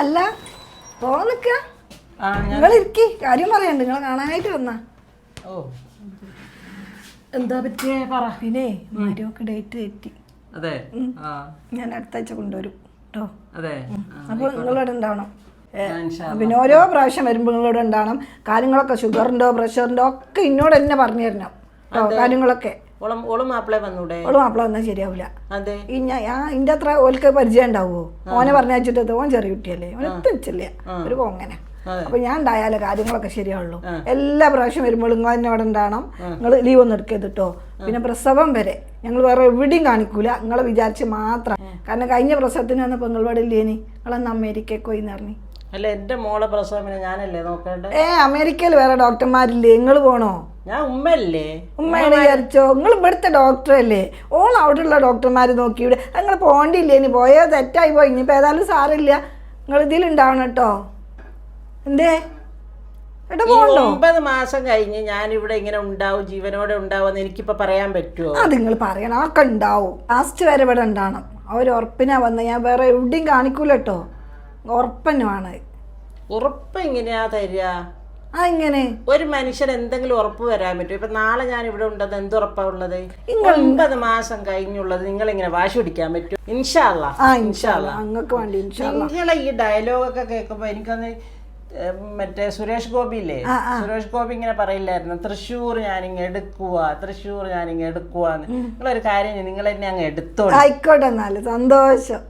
അല്ല പോ നിക്ക. നിങ്ങൾ ഇരിക്കി. കാര്യം പറയണ്ട്. നിങ്ങൾ കാണാനായിട്ട് വന്നാ. ഓ. എന്താ പറ്റിയ? പറ. പിന്നെ മാരിയൊക്കെ ഡേറ്റ് തെറ്റി. അതെ. ഞാൻ അടുത്ത ആഴ്ച കൊണ്ടുവരും കേട്ടോ അതെ. അപ്പോൾ നിങ്ങളിവിടെ ഉണ്ടാവണം. പിന്നെ ഓരോ പ്രാവശ്യം വരുമ്പോൾ നിങ്ങളിവിടെ ഉണ്ടാവണം. കാര്യങ്ങളൊക്കെ ഷുഗറിന്റെോ പ്രഷറിന്റെോ ഒക്കെ ഇന്നോട് തന്നെ പറഞ്ഞു തരണം. കേട്ടോ കാര്യങ്ങളൊക്കെ. ഓളം ഓളം മാപ്പിളെ വന്നൂടെ? ഓൾ മാപ്പിള വന്നാൽ ശരിയാവില്ല അതെ. ഈ ഞാൻ ആ ഇന്റെ അത്ര ഓൽക്ക് പരിചയം ഉണ്ടാവുമോ ഓനെ പറഞ്ഞിട്ട് ഓൻ ചെറിയ കുട്ടിയല്ലേ? ഓനെ തെച്ചില്ല ഒരു പോങ്ങനെ. അപ്പൊ ഞാൻ ഉണ്ടായാലേ കാര്യങ്ങളൊക്കെ ശരിയാവുള്ളൂ. എല്ലാ പ്രാവശ്യം വരുമ്പോൾ നിങ്ങൾ തന്നെ അവിടെ ഉണ്ടാവണം നിങ്ങൾ ലീവ് ഒന്നും എടുക്കരുത് കേട്ടോ പിന്നെ പ്രസവം വരെ ഞങ്ങൾ വേറെ എവിടെയും കാണിക്കൂല. നിങ്ങളെ വിചാരിച്ച് മാത്രം. കാരണം കഴിഞ്ഞ പ്രസവത്തിന് വന്നപ്പോൾ നിങ്ങൾ ഇവിടെ ഇല്ലേനി. നിങ്ങളന്ന് അമേരിക്കയ്ക്ക് പോയി എന്നറിഞ്ഞു അല്ല എന്റെ മോളെ പ്രസവം ഞാനല്ലേ നോക്കേണ്ടത് ഏ അമേരിക്കയിൽ വേറെ ഡോക്ടർമാരില്ലേ നിങ്ങൾ പോണോ? ഞാൻ ഉമ്മല്ലേ ഉമ്മയാണ് വിചാരിച്ചോ? നിങ്ങൾ ഇവിടുത്തെ ഡോക്ടറല്ലേ ഓൾ ഉള്ള ഡോക്ടർമാർ നോക്കി ഇവിടെ. നിങ്ങൾ പോകണ്ടില്ലേ ഇനി പോയോ തെറ്റായി പോയി. ഇനിയിപ്പോൾ ഏതായാലും സാറില്ല നിങ്ങൾ ഇതിലുണ്ടാവണം കേട്ടോ. എന്തേ? എടാ പോണ്ടോ ഒമ്പത് മാസം കഴിഞ്ഞ് ഞാൻ ഇവിടെ ഇങ്ങനെ ഉണ്ടാവും ജീവനോടെ ഉണ്ടാവും എനിക്കിപ്പോ പറയാൻ പറ്റുമോ അത് നിങ്ങൾ പറയണം. ആക്കെ ഉണ്ടാവും. ലാസ്റ്റ് വരെ ഇവിടെ ഉണ്ടാവണം. ഒരു ഉറപ്പിനാ വന്ന്. ഞാൻ വേറെ എവിടെയും കാണിക്കൂല കേട്ടോ. ഉറപ്പന്നുമാണ് ഉറപ്പ് എങ്ങനെയാ തരിക? ആ ഇങ്ങനെ. ഒരു മനുഷ്യൻ എന്തെങ്കിലും ഉറപ്പ് വരാൻ പറ്റും ഇപ്പൊ നാളെ ഞാൻ ഇവിടെ ഉണ്ടത് എന്ത് ഉറപ്പാ ഉള്ളത്? ഒമ്പത് മാസം കഴിഞ്ഞുള്ളത് നിങ്ങൾ ഇങ്ങനെ വാശി പിടിക്കാൻ പറ്റും ഇൻഷാല്ല നിങ്ങളെ ഈ ഡയലോഗൊക്കെ കേൾക്കുമ്പോ എനിക്കൊന്ന് മറ്റേ സുരേഷ് ഗോപി ഇല്ലേ? സുരേഷ് ഗോപി ഇങ്ങനെ പറയില്ലായിരുന്നു. തൃശ്ശൂർ ഞാനിങ്ങ് എടുക്കുക തൃശ്ശൂർ ഞാനിങ്ങ് എടുക്കുക നിങ്ങളൊരു കാര്യം നിങ്ങൾ എന്നെ അങ്ങ് എടുത്തോളൂ. ആയിക്കോട്ടെ എന്നാൽ. സന്തോഷം.